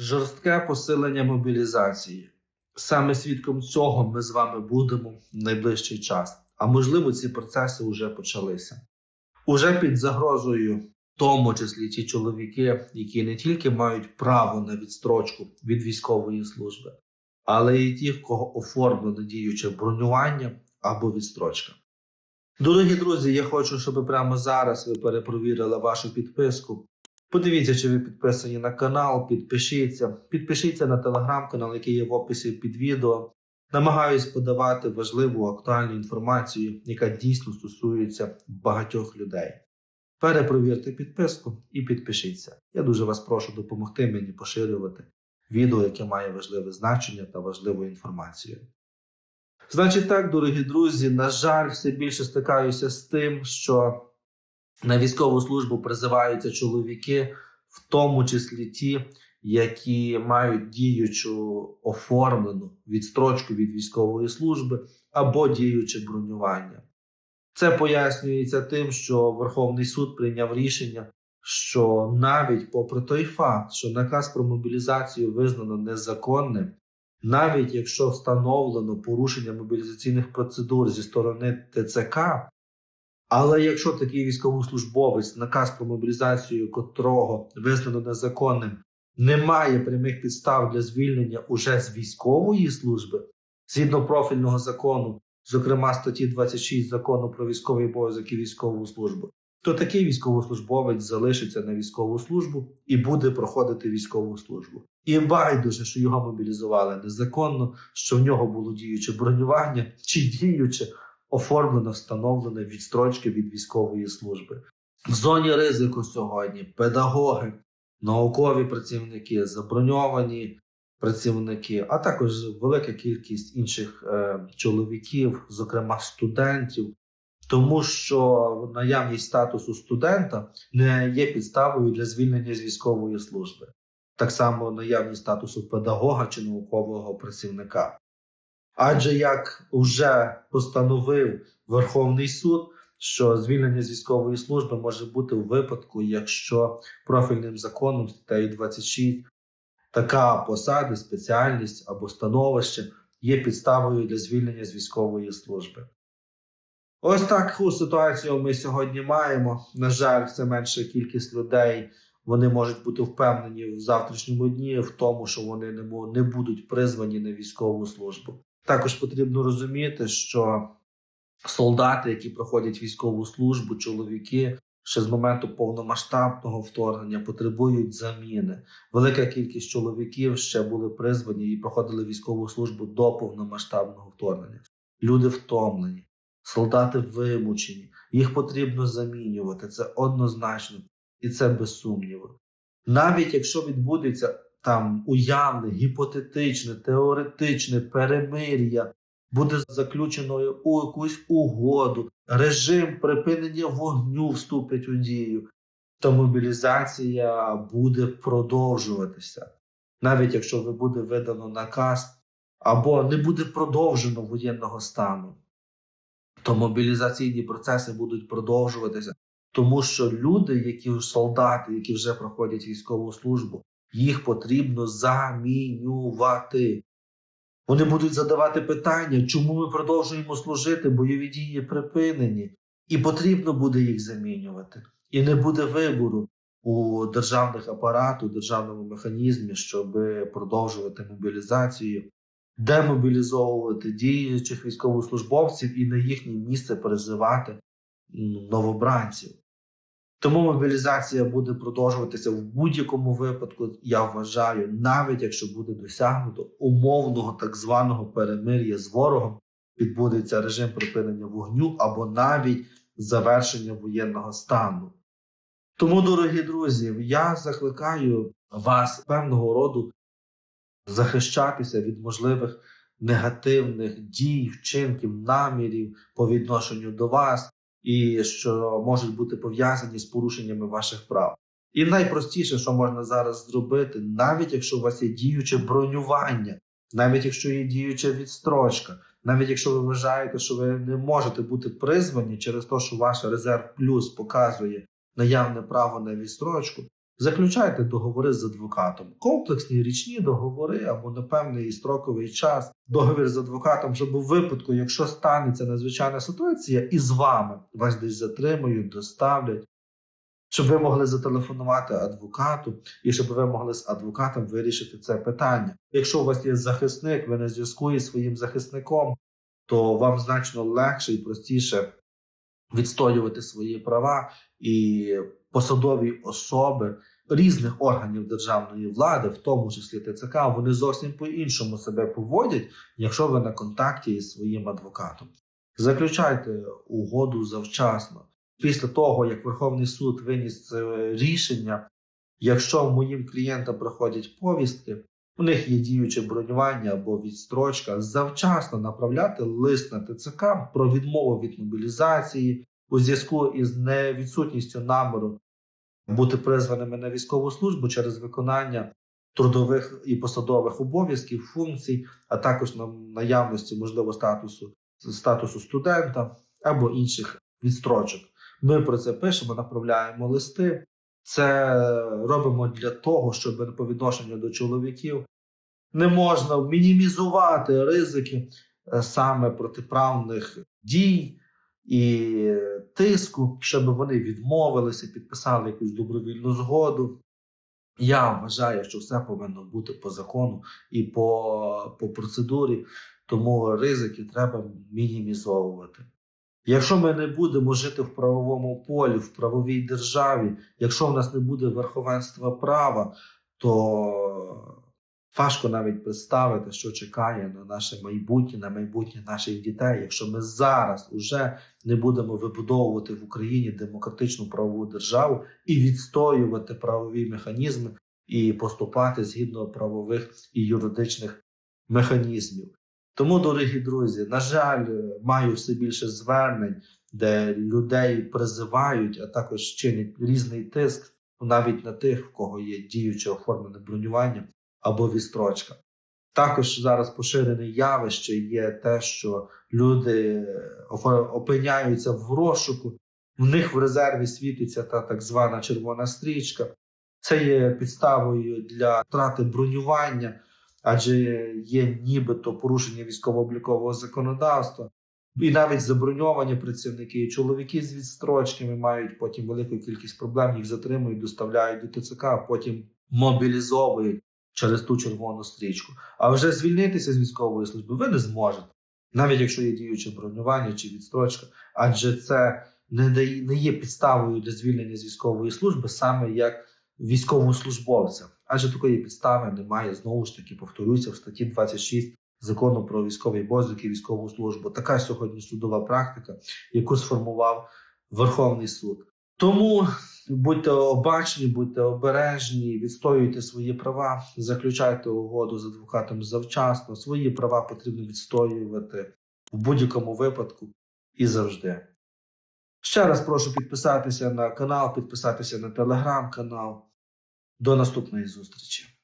Жорстке посилення мобілізації. Саме свідком цього ми з вами будемо в найближчий час. А можливо, ці процеси вже почалися. Уже під загрозою, в тому числі ті чоловіки, які не тільки мають право на відстрочку від військової служби, але й ті, в кого оформлено діюче бронювання або відстрочка. Дорогі друзі, я хочу, щоб прямо зараз ви перепровірили вашу підписку. Подивіться, чи ви підписані на канал, підпишіться, підпишіться на телеграм-канал, який є в описі під відео. Намагаюсь подавати важливу актуальну інформацію, яка дійсно стосується багатьох людей. Перепровірте підписку і підпишіться. Я дуже вас прошу допомогти мені поширювати відео, яке має важливе значення та важливу інформацію. Значить так, дорогі друзі, на жаль, все більше стикаюся з тим, що на військову службу призиваються чоловіки, в тому числі ті, які мають діючу оформлену відстрочку від військової служби або діюче бронювання. Це пояснюється тим, що Верховний суд прийняв рішення, що навіть попри той факт, що наказ про мобілізацію визнано незаконним, навіть якщо встановлено порушення мобілізаційних процедур зі сторони ТЦК, але якщо такий військовослужбовець, наказ про мобілізацію котрого визнано незаконним, не має прямих підстав для звільнення уже з військової служби, згідно профільного закону, зокрема статті 26 закону про військовий обов'язок і військову службу, то такий військовослужбовець залишиться на військову службу і буде проходити військову службу. І байдуже, що його мобілізували незаконно, що в нього було діюче бронювання чи діюче оформлено встановлене відстрочки від військової служби. В зоні ризику сьогодні педагоги, наукові працівники, заброньовані працівники, а також велика кількість інших е, чоловіків, зокрема студентів, тому що наявність статусу студента не є підставою для звільнення з військової служби. Так само наявність статусу педагога чи наукового працівника. Адже як вже постановив Верховний суд, що звільнення з військової служби може бути у випадку, якщо профільним законом статтею 26 така посада, спеціальність або становище є підставою для звільнення з військової служби. Ось таку ситуацію ми сьогодні маємо. На жаль, все менша кількість людей. Вони можуть бути впевнені в завтрашньому дні в тому, що вони не, будуть призвані на військову службу. Також потрібно розуміти, що солдати, які проходять військову службу, чоловіки ще з моменту повномасштабного вторгнення потребують заміни. Велика кількість чоловіків ще були призвані і проходили військову службу до повномасштабного вторгнення. Люди втомлені, солдати вимучені, їх потрібно замінювати. Це однозначно і це без сумніву. Навіть якщо відбудеться там уявне, гіпотетичне, теоретичне перемир'я, буде заключено у якусь угоду, режим припинення вогню вступить у дію, то мобілізація буде продовжуватися. Навіть якщо не буде видано наказ або не буде продовжено воєнного стану, то мобілізаційні процеси будуть продовжуватися, тому що люди, які солдати, які вже проходять військову службу, їх потрібно замінювати. Вони будуть задавати питання, чому ми продовжуємо служити, бойові дії припинені, і потрібно буде їх замінювати. І не буде вибору у державних апарату, державному механізмі, щоб продовжувати мобілізацію, демобілізовувати діючих військовослужбовців і на їхнє місце призивати новобранців. Тому мобілізація буде продовжуватися в будь-якому випадку, я вважаю, навіть якщо буде досягнуто умовного так званого перемир'я з ворогом, відбудеться режим припинення вогню або навіть завершення воєнного стану. Тому, дорогі друзі, я закликаю вас певного роду захищатися від можливих негативних дій, вчинків, намірів по відношенню до вас і що можуть бути пов'язані з порушеннями ваших прав. І найпростіше, що можна зараз зробити, навіть якщо у вас є діюче бронювання, навіть якщо є діюча відстрочка, навіть якщо ви вважаєте, що ви не можете бути призвані через те, що ваш резерв плюс показує наявне право на відстрочку, Заключайте договори з адвокатом, комплексні річні договори або на певний строковий час договір з адвокатом, щоб у випадку, якщо станеться надзвичайна ситуація, і з вами вас десь затримують, доставлять, щоб ви могли зателефонувати адвокату і щоб ви могли з адвокатом вирішити це питання. Якщо у вас є захисник, ви на зв'язку із своїм захисником, то вам значно легше і простіше відстоювати свої права і посадові особи різних органів державної влади, в тому числі ТЦК, вони зовсім по-іншому себе поводять, якщо ви на контакті із своїм адвокатом. Заключайте угоду завчасно. Після того, як Верховний суд виніс це рішення, якщо моїм клієнтам приходять повістки, у них є діюче бронювання або відстрочка, завчасно направляти лист на ТЦК про відмову від мобілізації у зв'язку із невідсутністю наміру бути призваними на військову службу через виконання трудових і посадових обов'язків, функцій, а також на наявності можливо статусу статусу студента або інших відстрочок. Ми про це пишемо, направляємо листи. Це робимо для того, щоб по відношенню до чоловіків не можна мінімізувати ризики е, саме протиправних дій і тиску, щоб вони відмовилися, підписали якусь добровільну згоду. Я вважаю, що все повинно бути по закону і по, по процедурі, тому ризики треба мінімізовувати. Якщо ми не будемо жити в правовому полі, в правовій державі, якщо в нас не буде верховенства права, то важко навіть представити, що чекає на наше майбутнє, на майбутнє наших дітей, якщо ми зараз уже не будемо вибудовувати в Україні демократичну правову державу і відстоювати правові механізми і поступати згідно правових і юридичних механізмів. Тому, дорогі друзі, на жаль, маю все більше звернень, де людей призивають, а також чинять різний тиск навіть на тих, в кого є діюче оформлене бронювання або відстрочка. Також зараз поширене явище є те, що люди опиняються в розшуку, в них в резерві світиться та так звана червона стрічка. Це є підставою для втрати бронювання, адже є нібито порушення військово-облікового законодавства. І навіть заброньовані працівники, і чоловіки з відстрочками мають потім велику кількість проблем, їх затримують, доставляють до ТЦК, а потім мобілізовують через ту червону стрічку. А вже звільнитися з військової служби ви не зможете, навіть якщо є діюче бронювання чи відстрочка, адже це не дає не є підставою для звільнення з військової служби саме як військовослужбовця. Адже такої підстави немає знову ж таки, повторюся в статті 26 закону про військовий обов'язок і військову службу. Така сьогодні судова практика, яку сформував Верховний суд. Тому будьте обачні, будьте обережні, відстоюйте свої права, заключайте угоду з адвокатом завчасно. Свої права потрібно відстоювати в будь-якому випадку і завжди. Ще раз прошу підписатися на канал, підписатися на телеграм-канал. До наступної зустрічі!